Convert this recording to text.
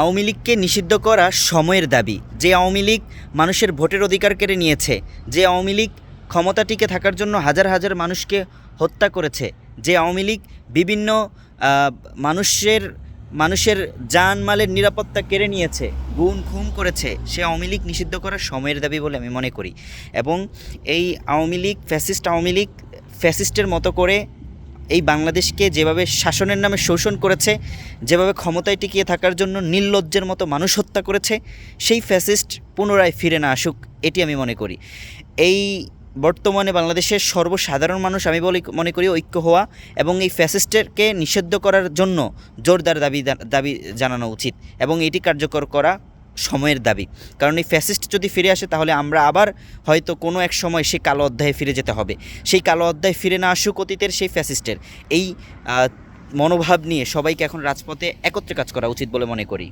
আওয়ামী লীগকে নিষিদ্ধ করা সময়ের দাবি। যে আওয়ামী লীগ মানুষের ভোটের অধিকার কেড়ে নিয়েছে, যে আওয়ামী লীগ ক্ষমতা টিকে থাকার জন্য হাজার হাজার মানুষকে হত্যা করেছে, যে আওয়ামী লীগ বিভিন্ন মানুষের মানুষের জানমালের নিরাপত্তা কেড়ে নিয়েছে গুণ খুম করেছে, সে আওয়ামী লীগ নিষিদ্ধ করার সময়ের দাবি বলে আমি মনে করি। এবং এই আওয়ামী লীগ, ফ্যাসিস্ট আওয়ামী লীগ ফ্যাসিস্টের মতো করে এই বাংলাদেশকে যেভাবে শাসনের নামে শোষণ করেছে, যেভাবে ক্ষমতায় টিকিয়ে থাকার জন্য নির্লজ্জের মতো মানুষ হত্যা করেছে, সেই ফ্যাসিস্ট পুনরায় ফিরে না আসুক, এটি আমি মনে করি। এই বর্তমানে বাংলাদেশের সর্বসাধারণ মানুষ আমি বলি, মনে করি ঐক্য হওয়া এবং এই ফ্যাসিস্টেরকে নিষিদ্ধ করার জন্য জোরদার দাবি দাবি জানানো উচিত এবং এটি কার্যকর করা সময়ের দাবি। কারণ এই ফ্যাসিস্ট যদি ফিরে আসে, তাহলে আমরা আবার হয়তো কোনো এক সময় সেই কালো অধ্যায়ে ফিরে যেতে হবে। সেই কালো অধ্যায় ফিরে না আসুক অতীতের সেই ফ্যাসিস্টের এই মনোভাব নিয়ে সবাইকে এখন রাজপথে একত্রে কাজ করা উচিত বলে মনে করি।